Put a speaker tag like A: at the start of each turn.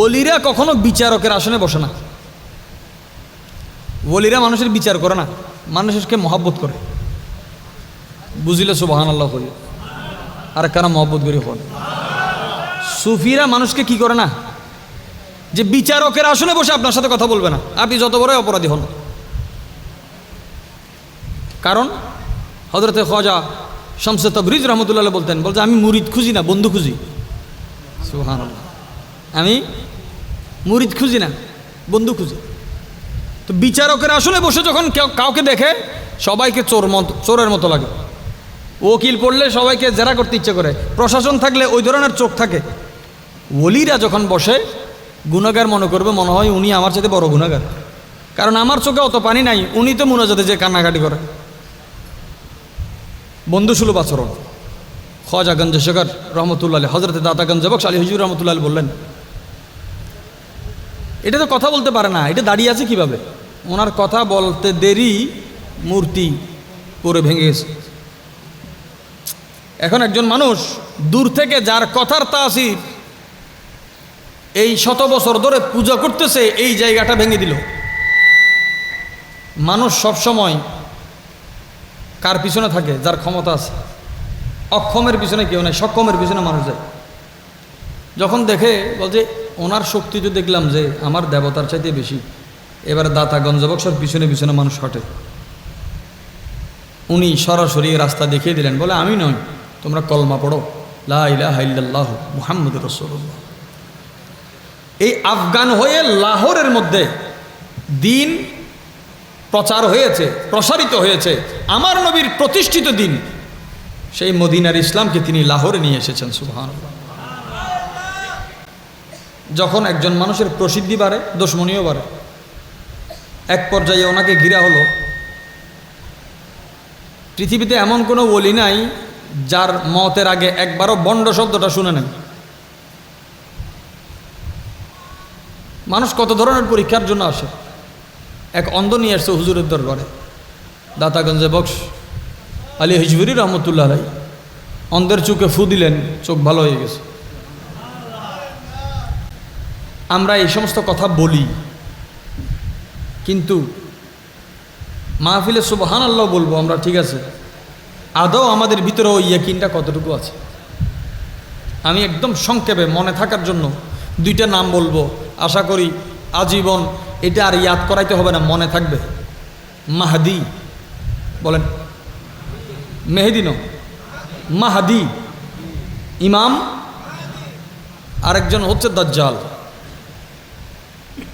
A: ওলিরা কখনো বিচারকের আসনে বসে না। ওলিরা মানুষের বিচার করে না, মানুষকে মহাব্বত করে। বুঝিলে সুবাহান আল্লাহ করি আর কারা মহব্বত করি হন সুফিরা মানুষকে কি করে না? যে বিচারকের আসনে বসে আপনার সাথে কথা বলবে না, আপনি যত বড় অপরাধী হন কারণ হজরতে খজা শামসে তবরিজ রহমতুল্লাহ বলতেন, বলছে, আমি মুরিদ খুঁজি না, বন্ধু খুঁজি। সুহান আমি মুরিদ খুঁজি না, বন্ধু খুঁজি। তো বিচারকের আসলে বসে যখন কেউ কাউকে দেখে, সবাইকে চোর মতো, চোরের মতো লাগে। ওকিল পড়লে সবাইকে জেরা করতে ইচ্ছে করে। প্রশাসন থাকলে ওই ধরনের চোখ থাকে। ওলিরা যখন বসে, গুণাগার মনে করবে, মনে হয় উনি আমার সাথে বড় গুণাগার। কারণ আমার চোখে অত পানি নাই, উনি তো মুনাজাতে যে কান্নাকাটি করে। বন্ধুসুলভ আচরণ। খজাগঞ্জ শেখর রহমতুল্লাহ হজরত দাতাগঞ্জ বক্স আলী হুজুর রহমতুল্লাহ বললেন এটা তো কথা বলতে পারে না, এটা দাঁড়িয়ে আছে কীভাবে? ওনার কথা বলতে দেরি, মূর্তি পরে ভেঙে গেছে। এখন একজন মানুষ দূর থেকে যার কথার তাসির, এই শত বছর ধরে পূজা করতেছে, এই জায়গাটা ভেঙে দিল। মানুষ সব সময় কার পিছনে থাকে? যার ক্ষমতা আছে। অক্ষমের পিছনে কেউ নেই, সক্ষমের পিছনে মানুষ যায়। যখন দেখে বলছে ওনার শক্তি তো দেখলাম যে আমার দেবতার চাইতে বেশি, এবারে দাতা গঞ্জবক্সর পিছনে পিছনে মানুষ হটে উনি সরাসরি রাস্তা দেখিয়ে দিলেন, বলে, আমি নই, তোমরা কলমা পড়ো। লাহ মুহাম্মদ রসুল্লাহ এই আফগান হয়ে লাহোরের মধ্যে দিন প্রচার হয়েছে, প্রসারিত হয়েছে, আমার নবীর প্রতিষ্ঠিত দিন। সেই মদিনার ইসলামকে তিনি লাহোরে নিয়ে এসেছেন সুবহান যখন একজন মানুষের প্রসিদ্ধি বাড়ে দুশ্মনীয় বাড়ে। এক পর্যায়ে ওনাকে ঘিরা হলো। পৃথিবীতে এমন কোনো বলি নাই যার মতের আগে একবারও বন্ড শব্দটা শুনে নেন। মানুষ কত ধরনের পরীক্ষার জন্য আসে? এক অন্ধ নিয়ে আসছে হুজুরের দরবারে। দাতাগঞ্জে বক্স, আলী হিজবুরি রহমতুল্লাহ রাই অন্ধের চোখে ফু দিলেন, চোখ ভালো হয়ে গেছে। আমরা এই সমস্ত কথা বলি। কিন্তু মাহফিলে সুবহান আল্লাহ বলব আমরা, ঠিক আছে? আদৌ আমাদের ভিতরে ওই ইয়াকিনটা কতটুকু আছে? আমি একদম সংক্ষেপে মনে থাকার জন্য দুইটা নাম বলব। আশা করি আজীবন এটা আর ইয়াদ করাইতে হবে না, মনে থাকবে। মাহাদি, বলেন। মেহেদিন মাহাদি। ইমাম। আরেকজন হচ্ছে দাজ্জাল।